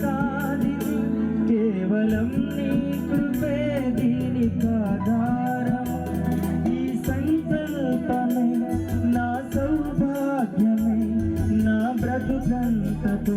కానిది కేవలం నీ కృపే దీనికి ఆధారం ఈ సంకల్పమే నా సౌభాగ్యమే నా బ్రతుకంతతో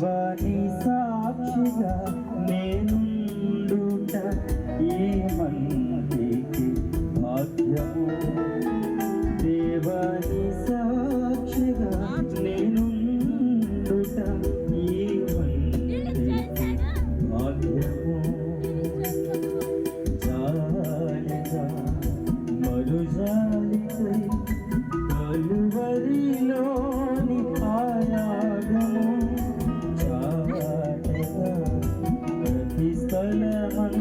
దేవాని సాక్షిగా నేనుండుట ఈ మందికి భాగ్యము బలవం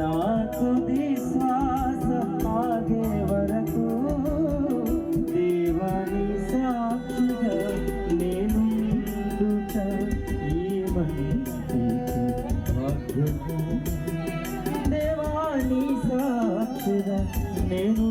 నాకు విశ్వాస ఆగే వరకు దేవాని సాక్షిగా నేను ఈ మనిషికి దేవాని సాక్షిగా నేను